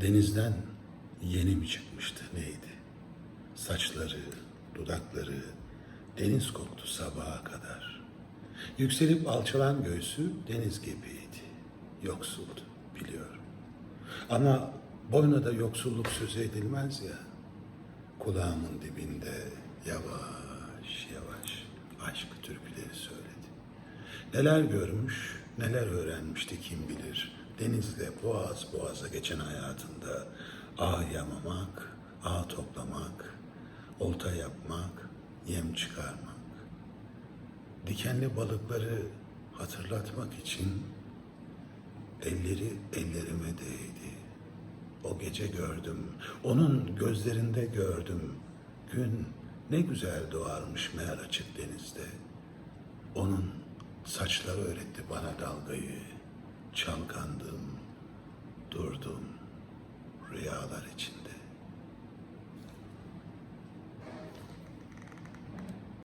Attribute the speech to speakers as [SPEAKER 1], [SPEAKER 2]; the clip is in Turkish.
[SPEAKER 1] Denizden yeni mi çıkmıştı neydi? Saçları, dudakları deniz koktu sabaha kadar. Yükselip alçalan göğsü deniz gibiydi. Yoksuldu biliyorum. Ama boyuna da yoksulluk sözü edilmez ya. Kulağımın dibinde yavaş yavaş aşk türküleri söyledi. Neler görmüş, neler öğrenmişti kim bilir. Denizle boğaz boğaza geçen hayatında ağ yamamak, ağ toplamak, olta yapmak, yem çıkarmak. Dikenli balıkları hatırlatmak için elleri ellerime değdi. O gece gördüm, onun gözlerinde gördüm. Gün ne güzel doğarmış meğer açık denizde. Onun saçları öğretti bana dalgayı. Çalkandım, durdum rüyalar içinde.